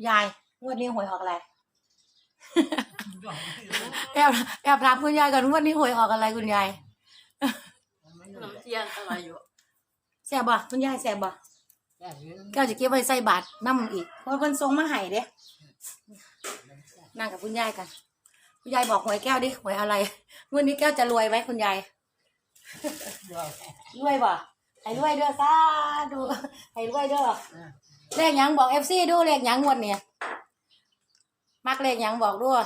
คุณยายงวดนี้หวยออกอะไร แอบแอบถามคุณยายก่อนงวดนี้หวยออกอะไรคุณยายขนมเทียนอร่อยอยู่แซ่บบ่คุณยายแซ่บบ่แก้วจะเก็บไว้ใส่บาตรน้ำอีกเพราะเพิ่นส่งมาให้เด้นั่งกับคุณยายกัน คุณยายบอกหวยแก้วดิหวยอะไรงวดนี้แก้วจะรวยไหมคุณยายรวยบ่ให้รวยเด้อซาดูให้รวยเด้อ เลขหยังบอกเอฟซีดูเลขหยังงวดเนี่ยมักเลขหยังบอกด้วย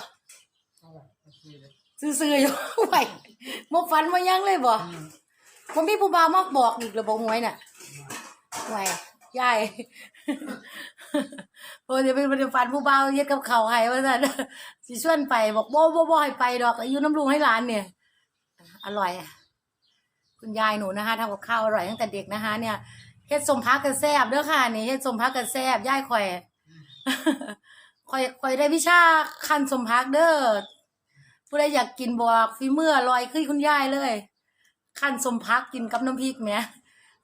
ซื่อๆอยู่ไหวมกฟันมายังเลยบ่ผมมีผู้บ่าวมาบอกอีกระบอกหวยน่ะไหวยายโอ้ยเดี๋ยวเป็นฟันผู้บ่าวเย็ดกับเขาวให้ว่าซั่นสิชวนไปบอกบ่บ่บ่ให้ไปดอกอายุน้ำลุงให้หลานเนี่ย อร่อย คุณยายหนูนะคะทำกับข้าวอร่อยตั้งแต่เด็กนะคะเนี่ย เฮ็ดสมพักกันแซบเด้อค่ะนี่เฮ็ดสมพักกันแซบย่ายข่อยข่อยข่อยได้วิชาคันสมพักเด้อผู้ใดอยากกินบอกฝีเมืออร่อยขึ้นคุณยายเลยคันสมพักกินกับน้ำพริกแหม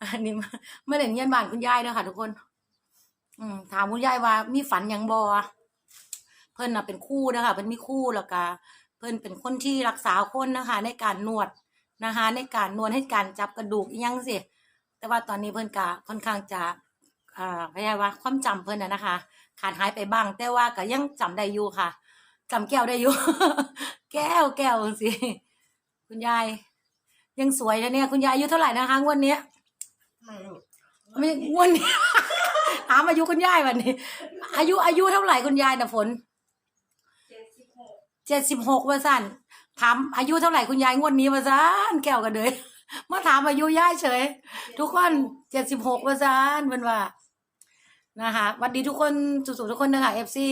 อันนี้มาเมื่อเด่นเยี่ยนบ้านคุณยายเด้อค่ะ ทุกคน อืมถามคุณยายว่า มีฝันยังบ่เพิ่นน่ะเป็นคู่นะคะเพิ่นมีคู่แล้วก็เพิ่นเป็นคนที่รักษาคนนะคะ ในการนวดนะคะ ในการนวดให้การจับกระดูกยังสิ แต่ว่าตอนนี้เพิ่นกะค่อนข้างจะอ่าพยายว่าความจำเพิ่นน่ะนะคะ ขาดหายไปบ้าง แต่ว่าก็ยังจำได้อยู่ค่ะจำแก้วได้อยู่ แก้วแก้วสิคุณยายยังสวยนะเนี่ย คุณยายอายุเท่าไหร่นะคะงวดเนี้ยไม่รู้ไม่งวดนี้ถามอายุคุณยายวันนี้ อายุอายุเท่าไหร่คุณยายน่ะฝนเจ็ดสิบหกว่าสั่นถามอายุเท่าไหร่คุณยายงวดนี้ว่าสั่นแก้วกันเลย มาถามอายุย่ายเฉย ทุกคนเจ็ดสิบหกว่าสั่นเป็นว่า นะคะวัสดีทุกคนสุดๆทุกคนนะคะเอฟซี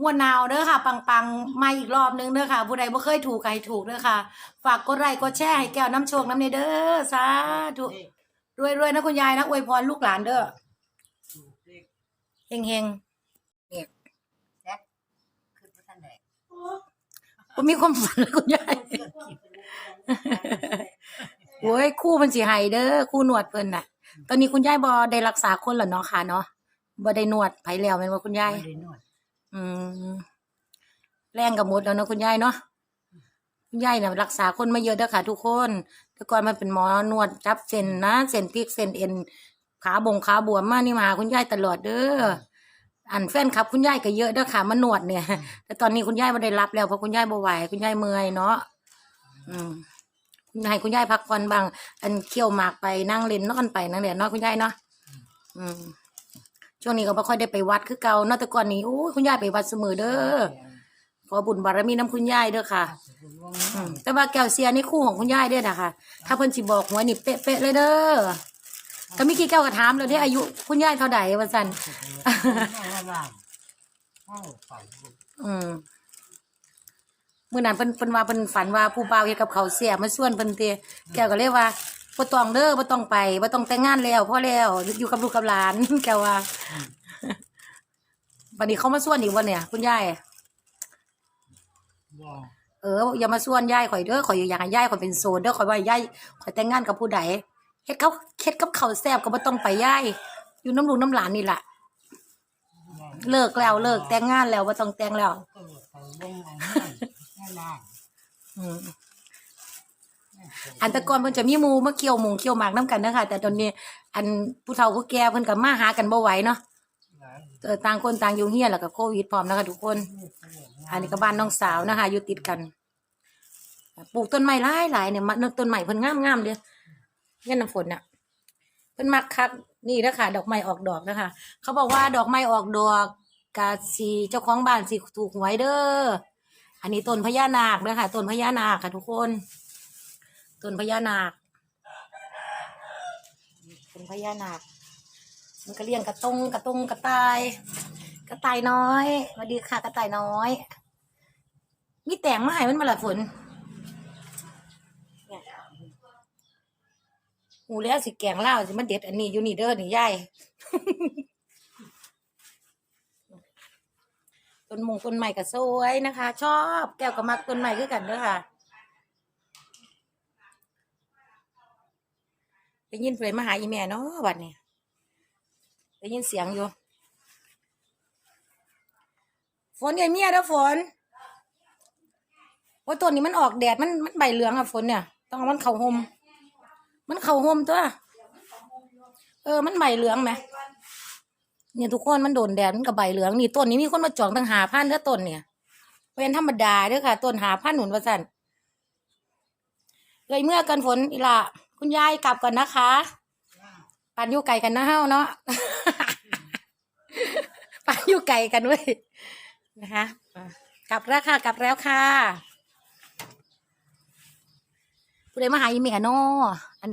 งวดนาวเด้อค่ะ ปังๆมาอีกรอบนึงเด้อค่ะ ผู้ใดบ่เคยถูกให้ถูกเด้อค่ะ ฝากกดไลค์กดแชร์ให้แก้วน้ำโชคน้ำเนเด้อสาธุรวยๆนะคุณยายนะอวยพรลูกหลานเด้อเฮงๆคือท่านใดผมมีความฝันคุณยาย โอ้ยคู่มันสิให้เด้อคู่นวดเพิ่นน่ะ ตอนนี้คุณยายบ่ได้รักษาคนแล้วเนาะค่ะเนาะบ่ได้นวดไผแล้วแม่นบ่คุณยาย ไม่ได้นวดอืมแรงกับหมดแล้วเนาะคุณยายเนาะคุณยายเนี่ยรักษาคนมาเยอะเด้อค่ะทุกคนแต่ก่อนมันเป็นหมอนวดจับเส้นนะเส้นพลิกเส้นเอ็นขาบงขาบวมมานี่มาหาคุณยายตลอดเด้ออันแฟนคลับ คุณยายก็เยอะเด้อค่ะมานวดเนี่ย แต่ตอนนี้คุณยายไม่ได้รับแล้วเพราะคุณยายบ่ไหวคุณยายเมื่อยเนาะอืม คุณยายคุณยายพักผ่อนบ้าง อันเคี่ยวหมากไปนั่งเล่นนอนไปนั่งเล่นเนาะคุณยายเนาะอืมช่วงนี้ก็ไม่ค่อยได้ไปวัดคือเก่าเนาะแต่ก่อนนี้โอ้ยคุณยายไปวัดเสมอเด้อขอบุญบารมีน้ำคุณยายเด้อค่ะอืมแต่ว่าแก้วเสียนี่คู่ของคุณยายเด้อนะคะ ถ้าเพิ่นสิบอกหัวนี่เป๊ะๆเลยเด้อก็มีกี่แก้วก็ถามเลยที่อายุคุณยายเท่าใดว่าซั่นอืม มื้อนั้นเพิ่นเพิ่นว่าเพิ่นฝันว่าผู้บ่าวเฮ็ดกับเขาวเสียมาส่วนเพิ่นเตะแก้วก็เลยว่าบ่ต้องเด้อบ่ต้องไปบ่ต้องแต่งงานแล้วพอแล้วอยู่กับลูกกับหลาน แก้วว่าบัดนี้เขามาส่วนอีกวันเนี่ย คุณยายเอออย่ามาส่วนยายข่อยเด้อข่อยอยากให้ยายข่อยเป็นโสดเด้อข่อยว่าย่ายข่อยแต่งงานกับผู้ใดเฮ็ดเขาเฮ็ดกับเขาวแซ่บก็บ่ต้องไปยายอยู่น้ำลูกน้ำหลานนี่ล่ะเลิกแล้วเลิกแต่งงานแล้วบ่ต้องแต่งแล้วอื มอันแตะกอนเพิ่นจะมีหมูมาเกี่ยวหมูเกี่ยวหมากน้ำกันนะคะแต่ตอนนี้อันผู้เฒ่าผู้แก่เพิ่นก็มาหากันบ่ไหวเนาะเออต่างคนต่างอยู่เฮียแล้วก็โควิดพร้อมนะคะทุกคนอันนี้ก็บ้านน้องสาวนะคะอยู่ติดกัน ปลูกต้นไม้หลายหลายเนี่ยมันต้นใหม่เพิ่นงามงามๆเด้ยันน้ำฝนน่ะเพิ่นมักคักนี่นะคะดอกไม้ออกดอกนะคะ เขาบอกว่าดอกไม้ออกดอกกาสีเจ้าของบ้านสิถูกหวยเด้อ อันนี้ต้นพญานาคนะคะต้นพญานาคค่ะทุกคนต้นพญานาคต้นพญานาค มันก็เลี้ยงกระตงกระตงกระต่าย กระต่ายน้อยสวัสดีค่ะกระต่ายน้อย มีแต่งมาให้มันมาละฝนหูแล้วสิแกงเล่าสิมันเด็ดอันนี้อยู่นี่เด้อนี่ยาย ต้นมงต้นใหม่ก็สวยนะคะ ชอบแก้วก็มักต้นใหม่คือกันเด้อค่ะได้ยินเพลงมาหาอีแม่เนาะบัดนี้ได้ยินเสียงอยู่ ฝนใหญ่เมียเด้อฝนว่าต้นนี้มันออกแดดมันมันใบเหลืองอะฝนเนี่ย ต้องเอามันเข่าหมมันเข่าหมตัว เออ มันใบเหลืองไหม เนี่ยทุกคนมันโดนแดดมันกับใบเหลืองนี่ต้นนี้มีคนมาจองตั้งหาพันเด้อต้นเนี่ยเป็นธรรมดาเด้อค่ะต้นหาพันหนุนประสันเลยเมื่อกันฝนอีหละคุณยายกลับก่อนนะคะปันอยู่ไก่กันนะเฮ้าเนาะปันอยู่ไก่กันเว้ยนะคะกลับแล้วค่ะกลับแล้วค่ะผู้ใดมาหาอีเมียนาะ